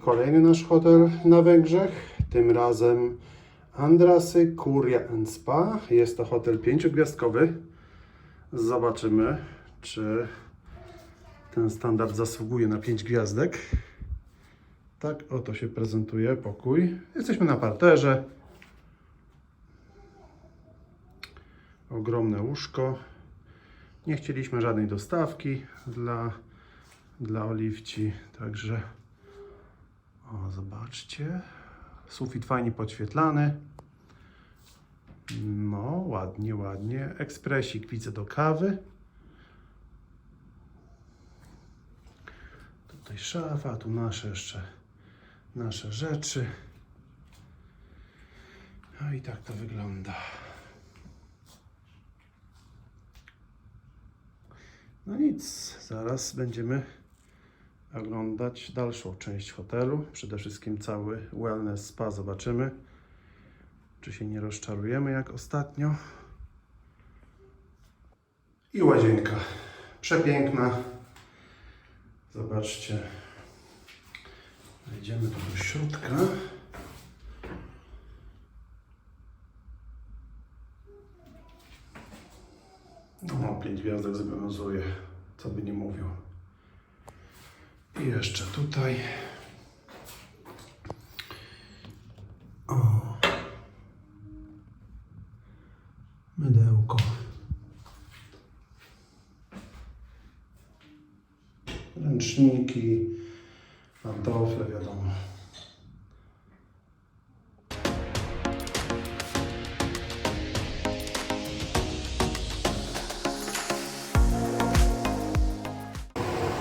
kolejny nasz hotel na Węgrzech. Tym razem Andrasy Kuria Spa. Jest to hotel pięciogwiazdkowy. Zobaczymy, czy ten standard zasługuje na 5 gwiazdek. Tak oto się prezentuje pokój. Jesteśmy na parterze. Ogromne łóżko. Nie chcieliśmy żadnej dostawki dla, dla oliwci, także o, zobaczcie. Sufit fajnie podświetlany. No, ładnie, ładnie. Ekspresik widzę do kawy. Tutaj szafa, tu nasze jeszcze nasze rzeczy. No i tak to wygląda. No nic, zaraz będziemy oglądać dalszą część hotelu. Przede wszystkim cały wellness spa zobaczymy. Czy się nie rozczarujemy jak ostatnio. I łazienka. Przepiękna. Zobaczcie. Wejdziemy tu do środka. No, pięć gwiazdek zobowiązuje, co by nie mówił. I jeszcze tutaj. O. Mydełko. Ręczniki, pantofle, wiadomo.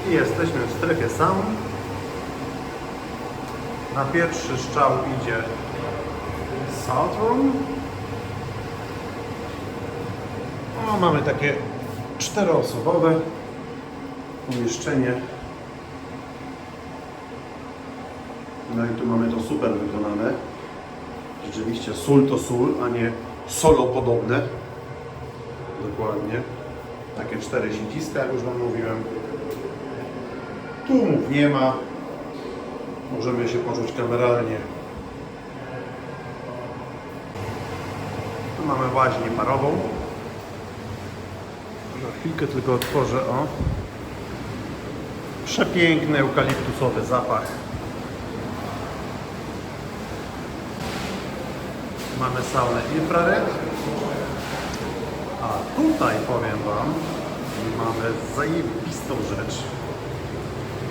I jesteśmy w strefie saun. Na pierwszy strzał idzie Room. O, mamy takie czteroosobowe pomieszczenie. No i tu mamy to super wykonane. Rzeczywiście sól to sól, a nie solo podobne. Dokładnie. Takie cztery siedziska, jak już Wam mówiłem. Tłumów nie ma. Możemy się poczuć kameralnie. Tu mamy łaźnię parową. Za chwilkę tylko otworzę, o. Przepiękny eukaliptusowy zapach. Mamy saunę infrared. A tutaj powiem Wam, mamy zajebistą rzecz.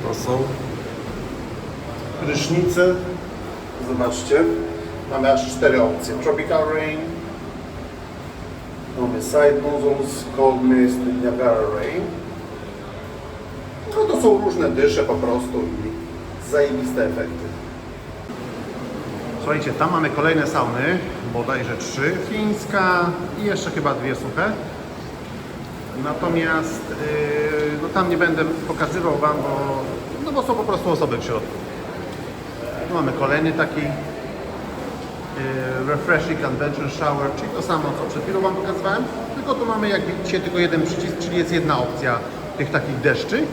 To są prysznice. Zobaczcie. Mamy aż cztery opcje. Tropical Rain. Mamy Side Nozzles, Cold Mist, Niagara Rain. No to są różne dysze po prostu i zajebiste efekty. Słuchajcie, tam mamy kolejne sauny, bodajże trzy. Fińska i jeszcze chyba dwie suche. Natomiast yy, no tam nie będę pokazywał Wam, bo, no bo są po prostu osoby w środku. Tu mamy kolejny taki yy, Refreshing Adventure Shower, czyli to samo co przed chwilą Wam pokazywałem, tylko tu mamy jak widzicie tylko jeden przycisk, czyli jest jedna opcja tych takich deszczy. Yy,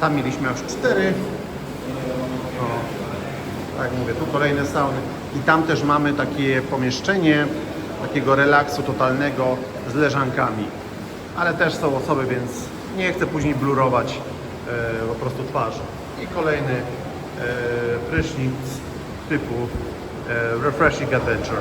tam mieliśmy aż cztery. O, tak mówię, tu kolejne sauny. I tam też mamy takie pomieszczenie takiego relaksu totalnego z leżankami. Ale też są osoby, więc nie chcę później blurować e, po prostu twarzy. I kolejny e, prysznic typu e, Refreshing Adventure.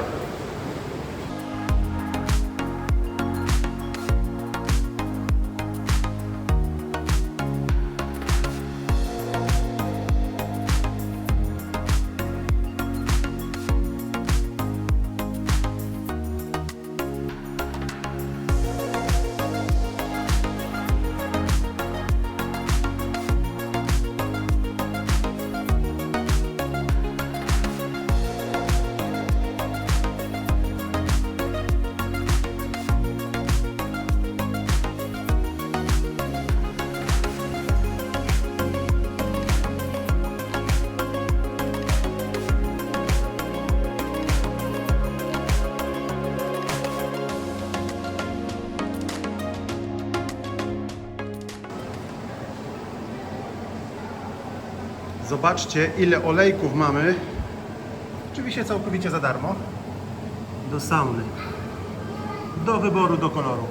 Zobaczcie, ile olejków mamy. Oczywiście całkowicie za darmo. Do sauny. Do wyboru, do koloru.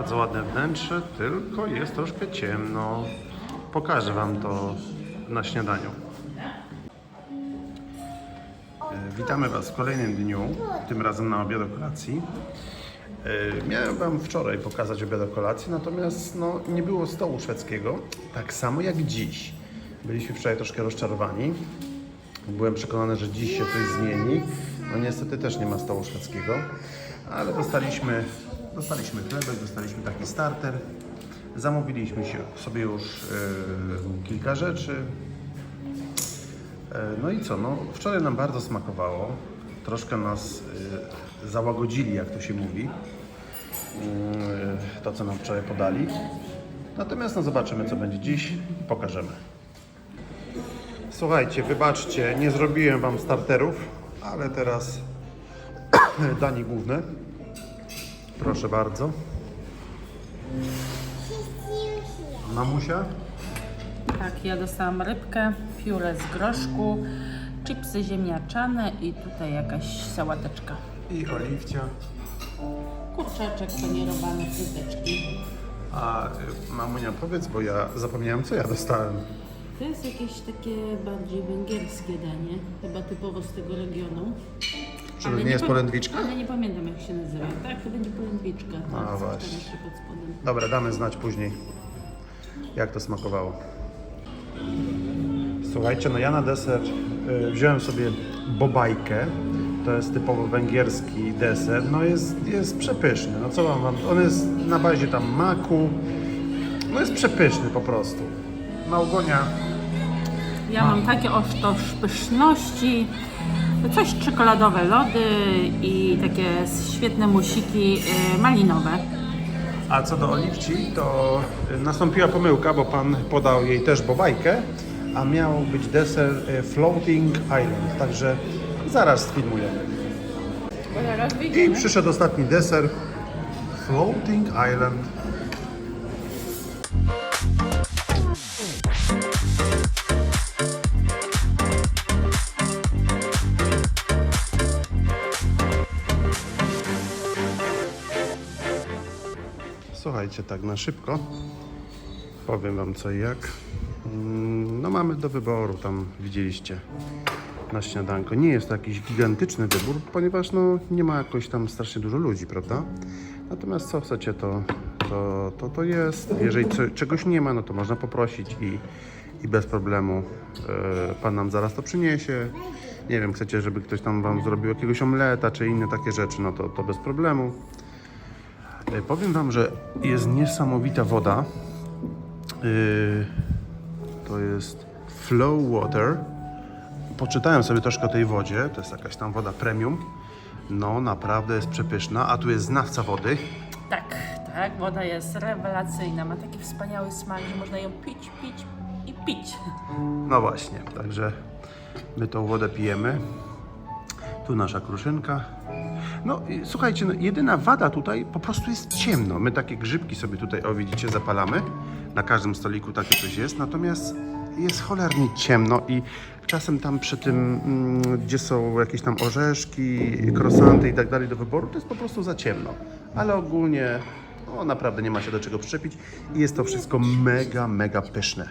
Bardzo ładne wnętrze, tylko jest troszkę ciemno. Pokażę Wam to na śniadaniu. E, Witamy Was w kolejnym dniu, tym razem na obiad o kolacji. E, Miałem Wam wczoraj pokazać obiad o kolacji, natomiast no, nie było stołu szwedzkiego, tak samo jak dziś. Byliśmy wczoraj troszkę rozczarowani. Byłem przekonany, że dziś się coś zmieni. No niestety też nie ma stołu szwedzkiego, ale dostaliśmy, dostaliśmy chlebek, dostaliśmy taki starter. Zamówiliśmy sobie już e, kilka rzeczy. E, No i co, no wczoraj nam bardzo smakowało. Troszkę nas e, załagodzili, jak to się mówi. E, To, co nam wczoraj podali. Natomiast no zobaczymy, co będzie dziś i pokażemy. Słuchajcie, wybaczcie, nie zrobiłem Wam starterów, ale teraz danie główne. Proszę bardzo. Mamusia? Tak, ja dostałam rybkę, pióre z groszku, chipsy ziemniaczane i tutaj jakaś sałateczka. I Oliwcia. Kurczaczek panierowany, fryteczki. A y, mamunia powiedz, bo ja zapomniałem co ja dostałem. To jest jakieś takie bardziej węgierskie danie, chyba typowo z tego regionu. Czy Ale nie jest polędwiczka? Ale nie pamiętam jak się nazywa. Tak, to będzie polędwiczka. A, Tak, właśnie. pod spodem. Dobra, damy znać później, jak to smakowało. Słuchajcie, no ja na deser y, wziąłem sobie bobajkę. To jest typowo węgierski deser. No jest, jest przepyszny. No co wam, wam, on jest na bazie tam maku. No jest przepyszny po prostu. Małgonia Ja mam takie oto pyszności, coś czekoladowe lody i takie świetne musiki y, malinowe. A co do Oliwci, to y, nastąpiła pomyłka, bo pan podał jej też bobajkę, a miał być deser y, Floating Island, także zaraz sfilmujemy. Zaraz I przyszedł ostatni deser Floating Island. Słuchajcie, tak na szybko powiem Wam co i jak. Mm, No mamy do wyboru, tam widzieliście na śniadanko. Nie jest to jakiś gigantyczny wybór, ponieważ no, nie ma jakoś tam strasznie dużo ludzi, prawda? Natomiast co chcecie, to to, to, to jest. Jeżeli co, czegoś nie ma, no to można poprosić i, i bez problemu e, Pan nam zaraz to przyniesie. Nie wiem, chcecie, żeby ktoś tam Wam zrobił jakiegoś omleta czy inne takie rzeczy, no to, to bez problemu. E, Powiem Wam, że jest niesamowita woda. Yy, to jest Flow Water. Poczytałem sobie troszkę o tej wodzie. To jest jakaś tam woda premium. No, naprawdę jest przepyszna. A tu jest znawca wody. Tak, tak, woda jest rewelacyjna, ma taki wspaniały smak, że można ją pić, pić i pić. No właśnie, także my tą wodę pijemy. Tu nasza kruszynka. No słuchajcie, no, jedyna wada tutaj po prostu jest ciemno. My takie grzybki sobie tutaj, o widzicie, zapalamy. Na każdym stoliku takie coś jest. Natomiast jest cholernie ciemno i czasem tam przy tym, mm, gdzie są jakieś tam orzeszki, krosanty i tak dalej do wyboru, to jest po prostu za ciemno. Ale ogólnie, no naprawdę nie ma się do czego przyczepić i jest to wszystko mega, mega pyszne.